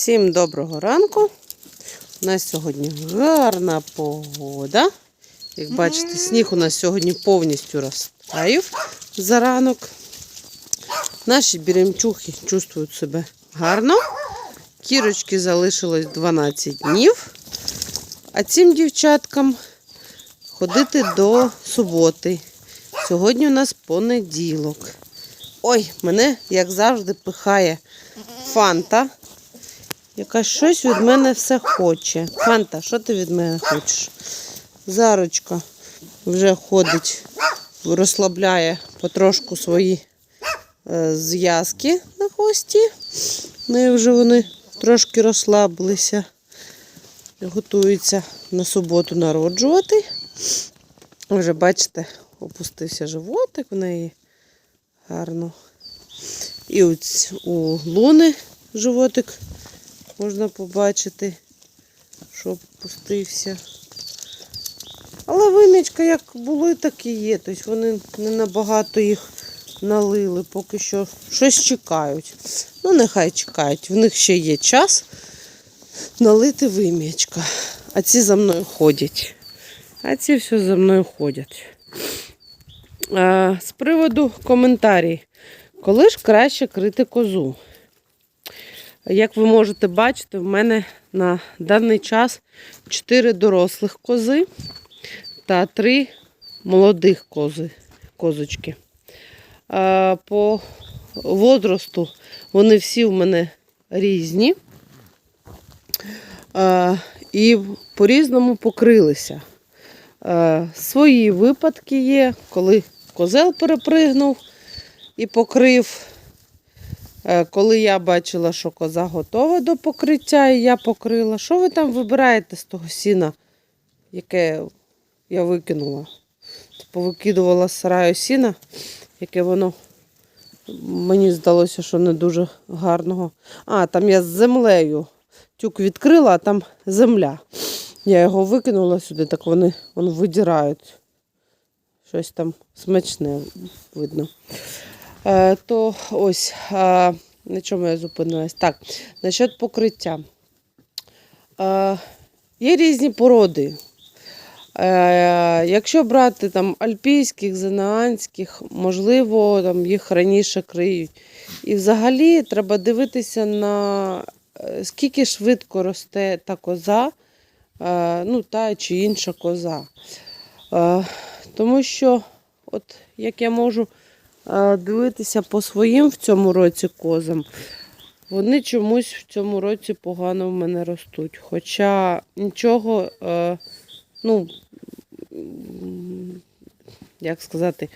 Всім доброго ранку. У нас сьогодні гарна погода. Як бачите, сніг у нас сьогодні повністю розтаяв за ранок. Наші біремчухи чувствують себе гарно. Кірочки залишилось 12 днів. А цим дівчаткам ходити до суботи. Сьогодні у нас понеділок. Ой, мене, як завжди, пихає фанта, яка щось від мене все хоче. Фанта, що ти від мене хочеш? Зарочка вже ходить, розслабляє потрошку свої е, зв'язки на хвості. Ну і вже вони трошки розслабилися. Готуються на суботу народжувати. Вже бачите, опустився животик в неї гарно. І ось у луни животик можна побачити, що опустився. Але вимічка як були, так і є. Тобто вони не набагато їх налили, поки що щось чекають. Ну, нехай чекають. В них ще є час налити вимічка. А ці за мною ходять. А ці все за мною ходять. А, з приводу коментарів. Коли ж краще крити козу? Як ви можете бачити, в мене на даний час 4 дорослих кози та 3 молодих кози, козочки. По возрасту вони всі в мене різні і по-різному покрилися. Свої випадки є, коли козел перепригнув і покрив. Е, Коли я бачила, що коза готова до покриття, і я покрила. Що ви там вибираєте з того сіна, яке я викинула? Повикидувала з сараю сіна, яке воно мені здалося, що не дуже гарного. А, там я з землею тюк відкрила, а там земля. Я його викинула сюди, так вони, вони видирають. Щось там смачне видно. Е, то ось на чому я зупинилась. Так, насчет покриття. Е, є різні породи. Е, якщо брати там альпійських, зенаанських, можливо, там їх раніше криють. І взагалі треба дивитися на скільки швидко росте та коза, ну, та чи інша коза. Тому що, от як я можу дивитися по своїм в цьому році козам, вони чомусь в цьому році погано в мене ростуть. Хоча нічого, е, ну, як сказати,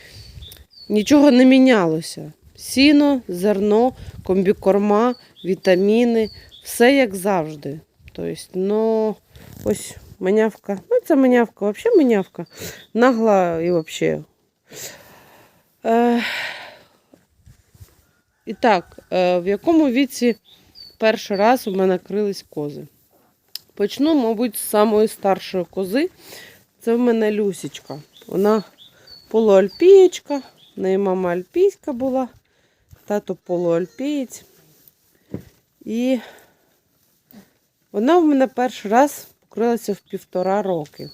нічого не мінялося. Сіно, зерно, комбікорма, вітаміни, все як завжди. Тобто, ну, ось манявка. Ну, це манявка, взагалі манявка. Нагла і взагалі. Е, і так, е, в якому віці перший раз у мене крились кози? Почну, мабуть, з самої старшої кози. Це в мене Люсічка. Вона полуальпієчка, в неї мама альпійська була, тато полуальпієць. І вона в мене перший раз покрилася в півтора роки.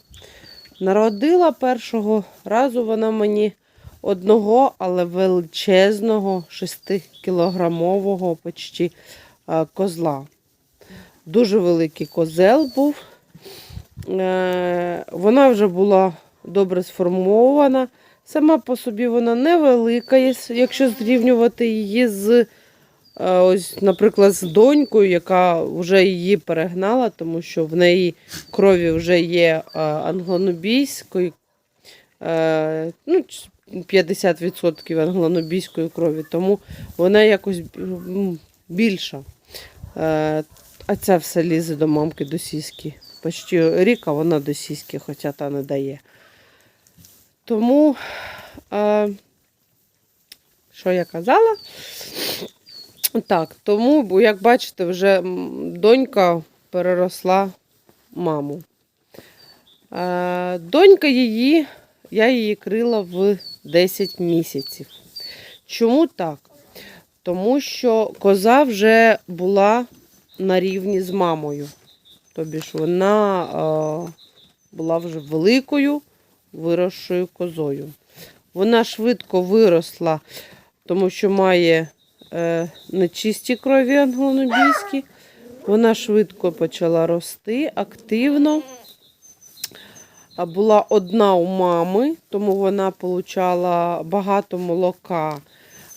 Народила першого разу вона мені одного, але величезного 6-кілограмового почти козла. Дуже великий козел був. Е, Вона вже була добре сформована. Сама по собі вона невелика, якщо зрівнювати її з, е, ось, наприклад, з донькою, яка вже її перегнала, тому що в неї крові вже є е, англонобійської, е, ну, 50% англонобійської крові, тому вона якось більша. Е, А ця все лізе до мамки до сіськи. Почти рік, а вона до сіськи, хоча та не дає. Тому, е, що я казала? Так, тому, як бачите, вже донька переросла маму. Е, Донька її, я її крила в 10 місяців. Чому так? Тому що коза вже була на рівні з мамою. Тобі ж вона е, була вже великою виросшою козою. Вона швидко виросла, тому що має е, нечисті крові англонобійські. Вона швидко почала рости, активно. Була одна у мами, тому вона отримала багато молока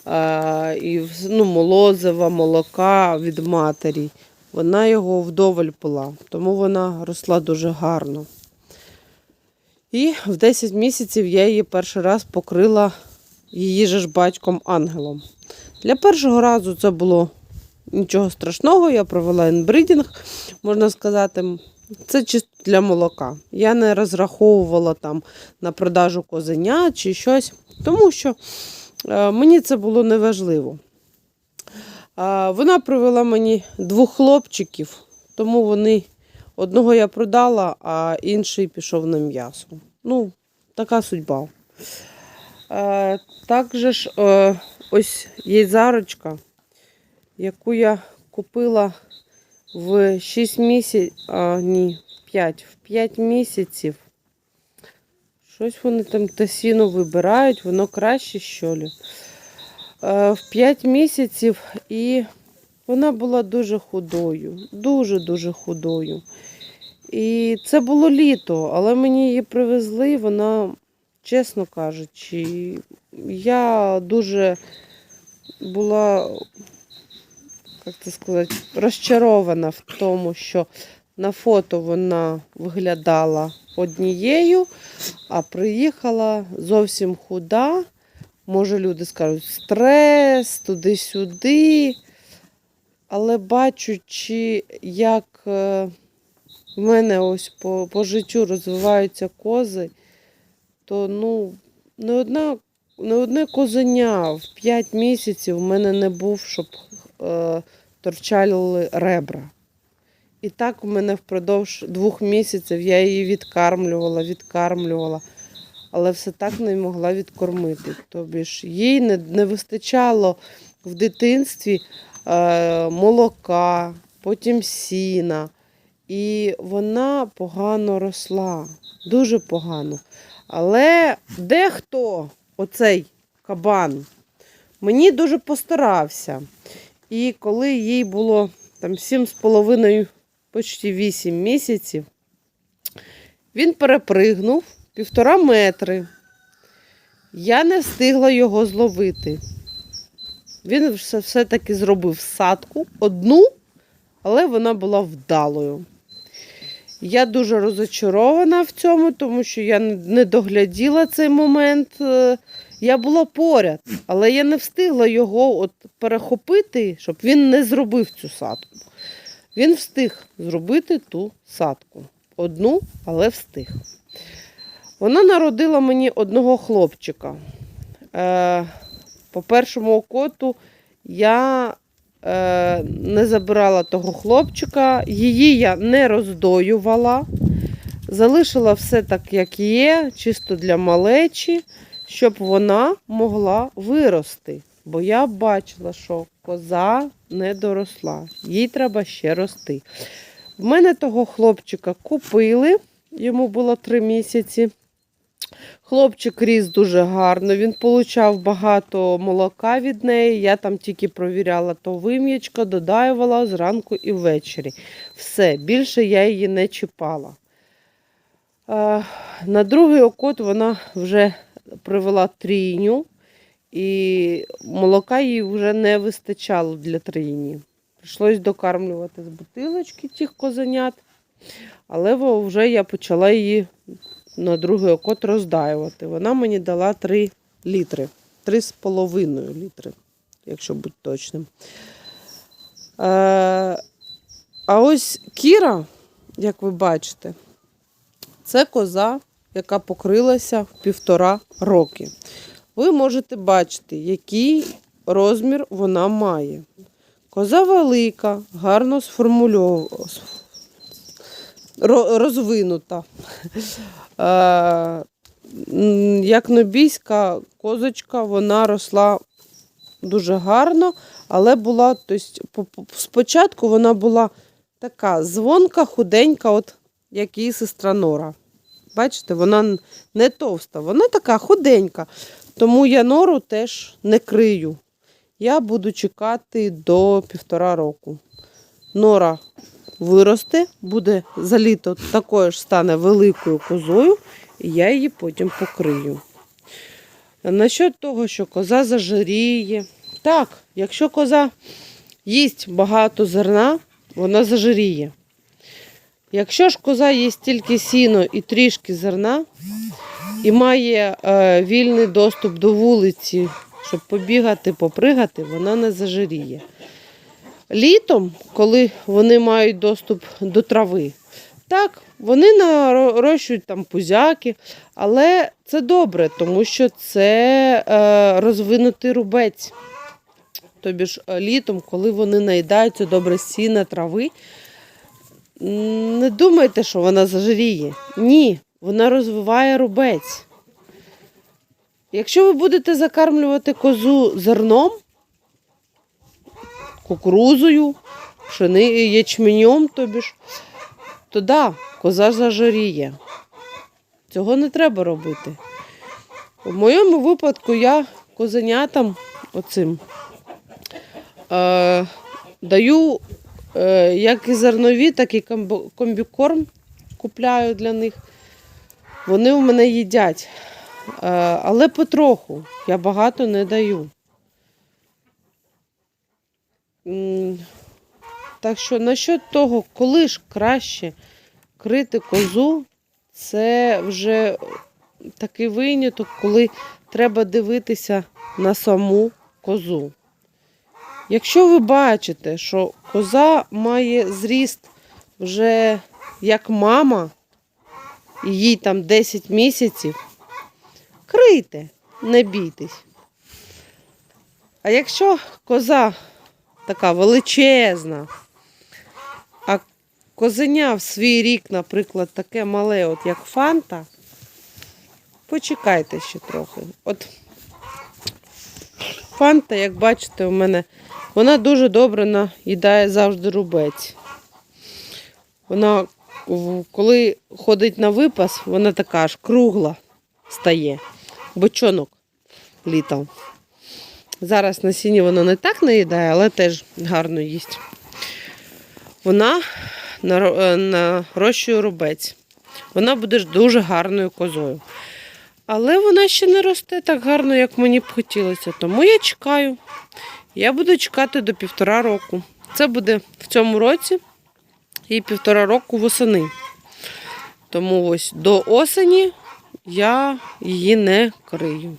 е, і ну, молозива, молока від матері. Вона його вдоволь пила, тому вона росла дуже гарно. І в 10 місяців я її перший раз покрила її же ж батьком ангелом. Для першого разу це було нічого страшного, я провела інбридінг, можна сказати. Це чисто для молока. Я не розраховувала там на продажу козеня чи щось, тому що е, мені це було неважливо. Вона привела мені двох хлопчиків, тому вони одного я продала, а інший пішов на м'ясо. Ну, така судьба. Е, також ж е, ось є зарочка, яку я купила в 6 місяців, а ні, 5, в 5 місяців. Щось вони там те сіно вибирають, воно краще, що ли. Е, в 5 місяців і вона була дуже худою, дуже-дуже худою. І це було літо, але мені її привезли, вона, чесно кажучи, я дуже була, як це сказати, розчарована в тому, що на фото вона виглядала однією, а приїхала зовсім худа. Може, люди скажуть стрес, туди-сюди. Але бачучи, як е, в мене ось по, по життю розвиваються кози, то ну, не, одна, не одне козеня в 5 місяців в мене не був, щоб торчали ребра. І так у мене впродовж двох місяців я її відкармлювала, відкармлювала, але все так не могла відкормити. Тобі ж їй не, не вистачало в дитинстві е, молока, потім сіна. І вона погано росла, дуже погано. Але дехто, оцей кабан, мені дуже постарався. І коли їй було там 7,5, почти 8 місяців, він перепригнув півтора метри. Я не встигла його зловити. Він все- все-таки зробив садку одну, але вона була вдалою. Я дуже розочарована в цьому, тому що я не- не догляділа цей момент. Я була поряд, але я не встигла його от перехопити, щоб він не зробив цю садку. Він встиг зробити ту садку. Одну, але встиг. Вона народила мені одного хлопчика. Е, по першому окоту я е, не забирала того хлопчика, її я не роздоювала, залишила все так, як є, чисто для малечі, щоб вона могла вирости. Бо я бачила, що коза не доросла, їй треба ще рости. В мене того хлопчика купили, йому було три місяці. Хлопчик ріс дуже гарно, він получав багато молока від неї. Я там тільки провіряла то вим'ячка, додаювала зранку і ввечері. Все, більше я її не чіпала. Е, На другий окот вона вже привела трійню, і молока їй вже не вистачало для трійні. Прийшлось докармлювати з бутилочки тих козенят, але вже я почала її на другий окот роздаювати. Вона мені дала 3 літри. 3,5 літри, якщо бути точним. Е, а ось Кіра, як ви бачите, це коза, яка покрилася в півтора роки. Ви можете бачити, який розмір вона має. Коза велика, гарно сформульована, розвинута. Е, Як нобійська козочка, вона росла дуже гарно, Але була, тобто, по- по- спочатку вона була така звонка, худенька, от як її сестра Нора. Бачите, вона не товста, вона така худенька. Тому я нору теж не крию. Я буду чекати до півтора року. Нора виросте, буде за літо такою ж стане великою козою, і я її потім покрию. Насчет того, що коза зажиріє. Так, якщо коза їсть багато зерна, вона зажиріє. Якщо ж коза їсть тільки сіно і трішки зерна, і має е, вільний доступ до вулиці, щоб побігати, попригати, вона не зажиріє. Літом, коли вони мають доступ до трави, так, вони нарощують там пузяки, але це добре, тому що це е, розвинутий рубець. Тобі ж е, літом, коли вони наїдаються добре сіна трави, не думайте, що вона зажиріє. Ні, вона розвиває рубець. Якщо ви будете закармлювати козу зерном, кукурузою, пшени, ячменем, тобі ж, то да, коза зажиріє. Цього не треба робити. В моєму випадку я козенятам оцим е, даю як і зернові, так і комбікорм купляю для них. Вони у мене їдять. Е, але потроху. Я багато не даю. Так що насчет того, коли ж краще крити козу, це вже такий виняток, коли треба дивитися на саму козу. Якщо ви бачите, що коза має зріст вже як мама, і їй там 10 місяців, крийте, не бійтесь. А якщо коза така величезна, а козеня в свій рік, наприклад, таке мале, от як фанта, почекайте ще трохи. От фанта, як бачите, у мене вона дуже добре наїдає завжди рубець. Вона, коли ходить на випас, вона така ж кругла стає. Бочонок літом. Зараз на сіні вона не так наїдає, але теж гарно їсть. Вона е, нарощує рубець. Вона буде дуже гарною козою. Але вона ще не росте так гарно, як мені б хотілося. Тому я чекаю. Я буду чекати до півтора року. Це буде в цьому році і півтора року восени. Тому ось до осені я її не крию.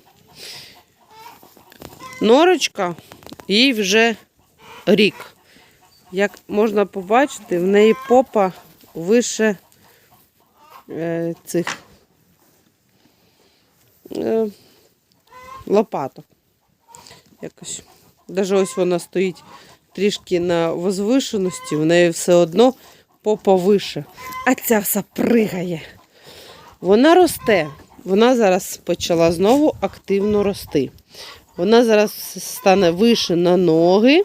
Норочка, їй вже рік. Як можна побачити, в неї попа вище е, цих е, лопаток. Якось. Даже ось вона стоїть трішки на возвишеності, в неї все одно попа вище. А ця вся пригає. Вона росте. Вона зараз почала знову активно рости. Вона зараз стане вище на ноги,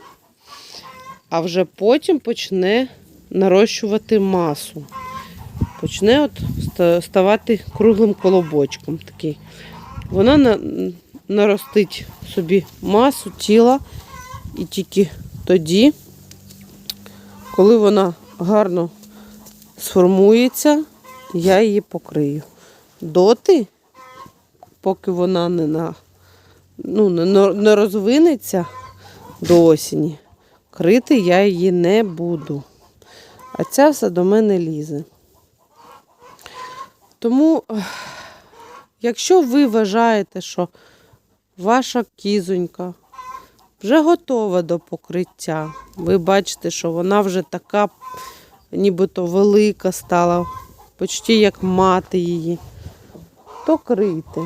а вже потім почне нарощувати масу. Почне от ставати круглим колобочком такий. Вона на, наростить собі масу тіла, і тільки тоді, коли вона гарно сформується, я її покрию. Доти, поки вона не, на, ну, не, не розвинеться до осені, крити я її не буду. А ця все до мене лізе. Тому, якщо ви вважаєте, що ваша кізонька вже готова до покриття, ви бачите, що вона вже така нібито велика стала, почти як мати її, то крийте.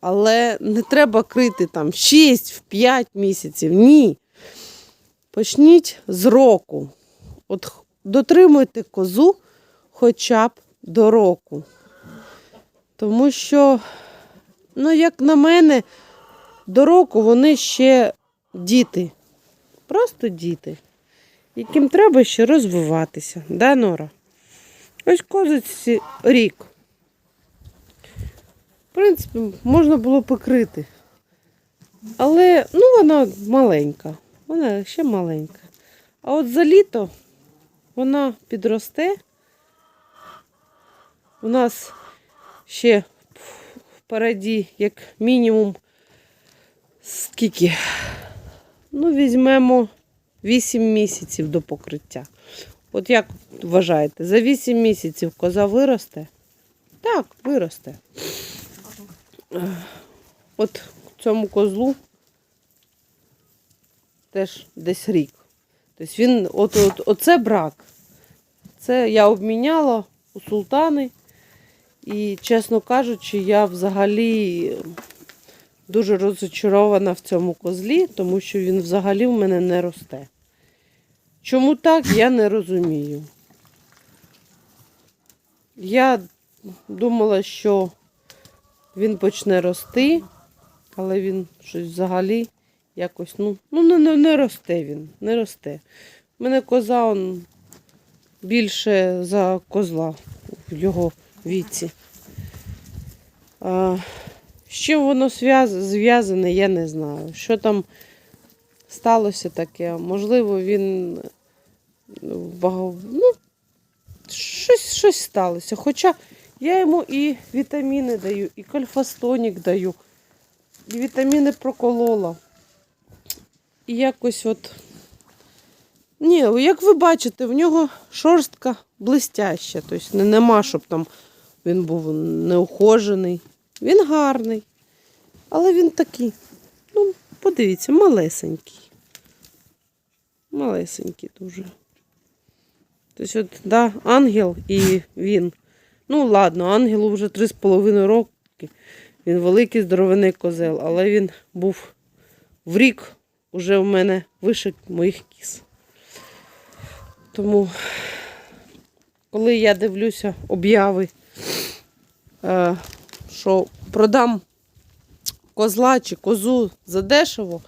Але не треба крити там 6-5 місяців. Ні. Почніть з року. От дотримуйте козу хоча б до року. Тому що, ну, як на мене, до року вони ще діти. Просто діти, яким треба ще розвиватися. Да, Нора? Ось козиці рік. В принципі, можна було покрити. Але ну, вона маленька. Вона ще маленька. А от за літо вона підросте. У нас ще впереді, як мінімум, скільки? Ну, візьмемо 8 місяців до покриття. От як вважаєте, за 8 місяців коза виросте? Так, виросте. От цьому козлу теж десь рік. Тобто він, от, от, оце брак. Це я обміняла у султани. І, чесно кажучи, я взагалі дуже розочарована в цьому козлі, тому що він взагалі в мене не росте. Чому так, я не розумію. Я думала, що він почне рости, але він щось взагалі якось, ну, ну не, не, не росте він, не росте. У мене коза он більше за козла його віці. А, з чим воно зв'яз- зв'язане, я не знаю. Що там сталося таке? Можливо, він ну, щось, щось сталося. Хоча я йому і вітаміни даю, і кальфастонік даю, і вітаміни проколола. І якось от. Ні, як ви бачите, в нього шорстка блистяща. Тобто нема, щоб там він був неухожений. Він гарний. Але він такий. Ну, подивіться, малесенький. Малесенький дуже. Тобто, от, да, ангел і він. Ну, ладно, ангелу вже 3,5 роки. Він великий здоровений козел, але він був в рік уже в мене вище моїх кіз. Тому, коли я дивлюся обяви, що продам козла чи козу задешево,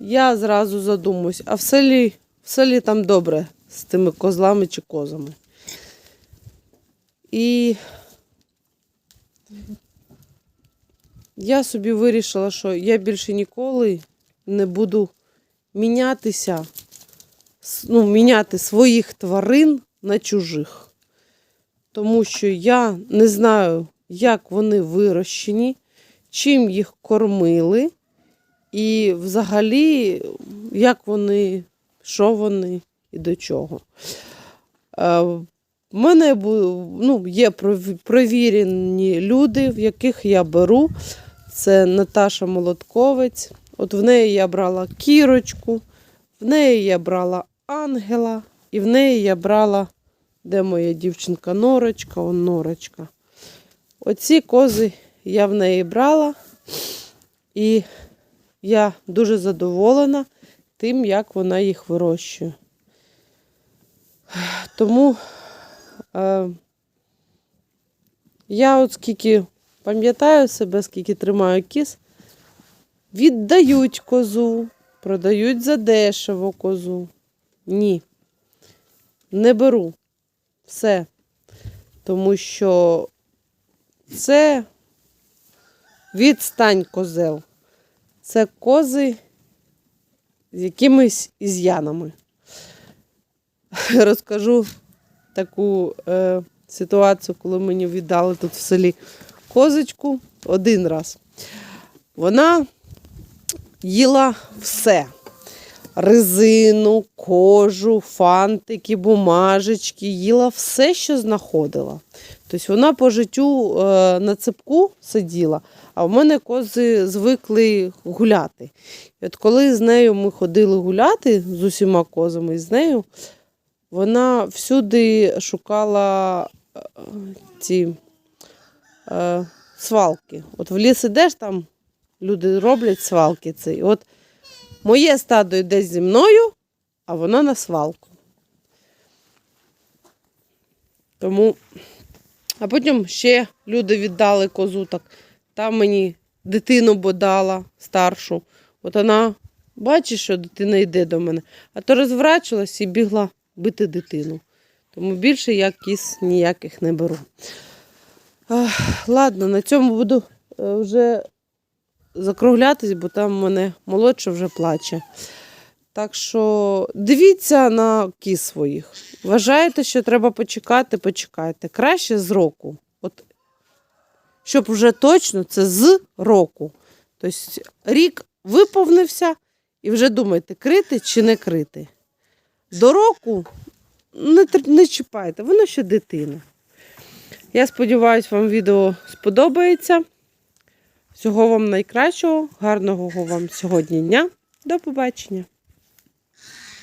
я зразу задумуюсь, а в селі, в селі там добре з тими козлами чи козами. І я собі вирішила, що я більше ніколи не буду мінятися, ну, міняти своїх тварин на чужих. Тому що я не знаю, як вони вирощені, чим їх кормили, і взагалі, як вони, що вони і до чого. Е, в мене ну, є провірені люди, в яких я беру. Це Наташа Молотковець. От в неї я брала кірочку, в неї я брала ангела, і в неї я брала, де моя дівчинка Норочка, он Норочка. Оці кози я в неї брала, і я дуже задоволена тим, як вона їх вирощує. Тому е, я от скільки пам'ятаю себе, скільки тримаю кіз, віддають козу, продають задешево козу. Ні. Не беру. Все. Тому що це відстань козел. Це кози з якимись із'янами. Розкажу таку е, ситуацію, коли мені віддали тут в селі козочку один раз. Вона їла все. Резину, кожу, фантики, бумажечки, їла все, що знаходила. Тобто вона по життю е, на цепку сиділа, а в мене кози звикли гуляти. І от коли з нею ми ходили гуляти з усіма козами, з нею, вона всюди шукала е, ці е, свалки. От в ліс ідеш, там люди роблять свалки. Ці. От моє стадо йде зі мною, а вона на свалку. Тому, а потім ще люди віддали козу, так там мені дитину бо дала старшу. От вона Бачиш, що дитина йде до мене, а то розврачилась і бігла бити дитину. Тому більше я кіс ніяких не беру. Ладно, на цьому буду е, вже закруглятись, бо там у мене молодша вже плаче. Так що дивіться на кіз своїх. Вважаєте, що треба почекати, почекайте. Краще з року. От, щоб вже точно це з року. Тобто рік виповнився і вже думайте, крити чи не крити. До року не, не чіпайте, воно ще дитина. Я сподіваюся, вам відео сподобається. Всього вам найкращого, гарного вам сьогодні дня. До побачення!